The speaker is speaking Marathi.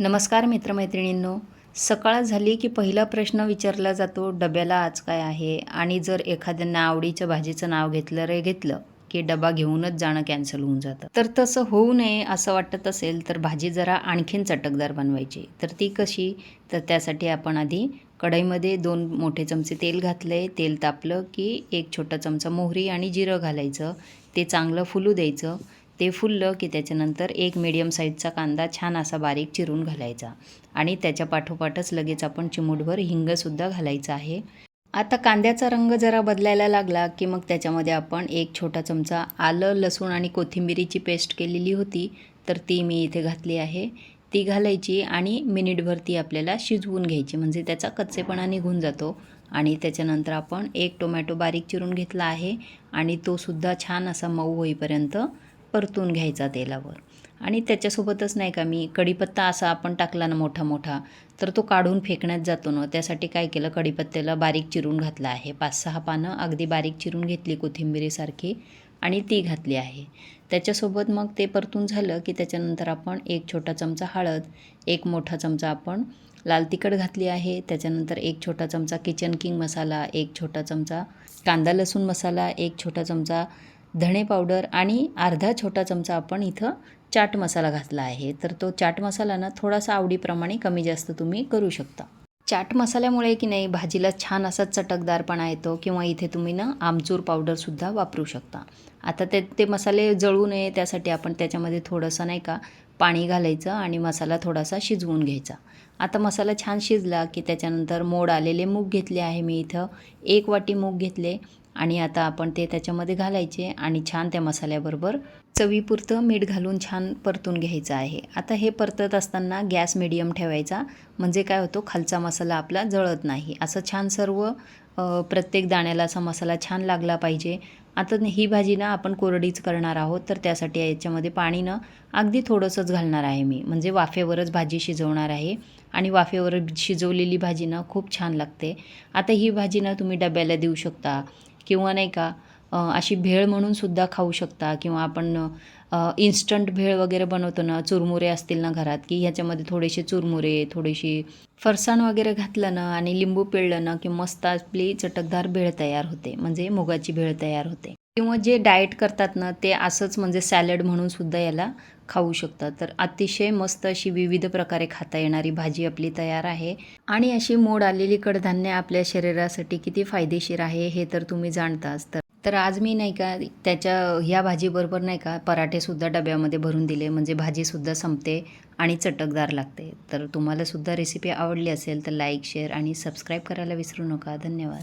नमस्कार मित्रमैत्रिणींनो. सकाळ झाली की पहिला प्रश्न विचारला जातो डब्याला आज काय आहे? आणि जर एखाद्यांना आवडीच्या भाजीचं नाव घेतलं रे घेतलं की डबा घेऊनच जाणं कॅन्सल होऊन जातं. तर तसं होऊ नये असं वाटत असेल तर भाजी जरा आणखीन चटकदार बनवायची. तर ती कशी? तर त्यासाठी आपण आधी कढईमध्ये दोन मोठे चमचे तेल घातले. तेल तापलं की एक छोटा चमचा मोहरी आणि जिरं घालायचं. ते चांगलं फुलू द्यायचं. ते फुललं की त्याच्यानंतर एक मीडियम साईजचा कांदा छान असा बारीक चिरून घालायचा. आणि त्याच्या पाठोपाठच लगेच आपण चिमूटभर हिंगसुद्धा घालायचं आहे. आता कांद्याचा रंग जरा बदलायला लागला की मग त्याच्यामध्ये आपण एक छोटा चमचा आलं लसूण आणि कोथिंबिरीची पेस्ट केलेली होती. तर ती मी इथे घातली आहे. ती घालायची आणि मिनिटभर ती आपल्याला शिजवून घ्यायची. म्हणजे त्याचा कच्चेपणा निघून जातो. आणि त्याच्यानंतर आपण एक टोमॅटो बारीक चिरून घेतला आहे. आणि तो सुद्धा छान असा मऊ होईपर्यंत परतून घ्यायचा तेलावर. आणि त्याच्यासोबतच नाही का मी कढीपत्ता असा आपण टाकला ना मोठा मोठा तर तो काढून फेकण्यात जातो ना. त्यासाठी काय केलं कढीपत्त्याला बारीक चिरून घातला आहे. पाच सहा पानं अगदी बारीक चिरून घेतली कोथिंबिरीसारखी आणि ती घातली आहे. त्याच्यासोबत मग ते परतून झालं की त्याच्यानंतर आपण एक छोटा चमचा हळद एक मोठा चमचा आपण लाल तिखट घातली आहे. त्याच्यानंतर एक छोटा चमचा किचन किंग मसाला एक छोटा चमचा कांदा लसूण मसाला एक छोटा चमचा धणे पावडर आणि अर्धा छोटा चमचा आपण इथं चाट मसाला घातला आहे. तर तो चाट मसाला ना थोडासा आवडीप्रमाणे कमी जास्त तुम्ही करू शकता. चाट मसाल्यामुळे की नाही भाजीला छान असा चटकदारपणा येतो किंवा इथे तुम्ही ना आमचूर पावडरसुद्धा वापरू शकता. आता ते ते मसाले जळू नये त्यासाठी आपण त्याच्यामध्ये थोडंसं नाही का पाणी घालायचं आणि मसाला थोडासा शिजवून घ्यायचा. आता मसाला छान शिजला की त्याच्यानंतर मोड आलेले मूग घेतले आहे मी इथं. एक वाटी मूग घेतले. आणि आता आपण ते त्याच्यामध्ये घालायचे आणि छान त्या मसाल्याबरोबर चवीपुरतं मीठ घालून छान परतून घ्यायचं आहे. आता हे परतत असताना गॅस मिडियम ठेवायचा. म्हणजे काय होतो? खालचा मसाला आपला जळत नाही. असं छान सर्व प्रत्येक दाण्याला असा मसाला छान लागला पाहिजे. आता ही भाजी ना आपण कोरडीच करणार आहोत. तर त्यासाठी याच्यामध्ये पाणी ना अगदी थोडंसंच घालणार आहे मी. म्हणजे वाफेवरच भाजी शिजवणार आहे. आणि वाफेवर शिजवलेली भाजी ना खूप छान लागते. आता ही भाजी ना तुम्ही डब्याला देऊ शकता. किंवा नाही का? अशी भेळ म्हणून सुद्धा खाऊ शकता किंवा आपण इन्स्टंट भेळ वगैरे बनवतो ना चुरमुरे असतील ना घरात की ह्याच्यामध्ये थोडेसे चुरमुरे थोडीशी फरसाण वगैरे घातलं ना आणि लिंबू पिळलं ना की मस्त आपली चटकदार भेळ तयार होते म्हणजे मुगाची भेळ तयार होते. किंवा जे डाएट करतात ना ते असंच म्हणजे सॅलड म्हणून सुद्धा याला खाऊ शकतात. तर अतिशय मस्त अशी विविध प्रकारे खाता येणारी भाजी आपली तयार आहे. आणि अशी मोड आलेली कडधान्य आपल्या शरीरासाठी किती फायदेशीर आहे हे तर तुम्ही जाणताच. तर तर आज मी नाही का त्याच्या ह्या भाजीबरोबर नाही का पराठेसुद्धा डब्यामध्ये भरून दिले. म्हणजे भाजीसुद्धा संपते आणि चटकदार लागते. तर तुम्हालासुद्धा रेसिपी आवडली असेल तर लाईक शेअर आणि सबस्क्राईब करायला विसरू नका. धन्यवाद.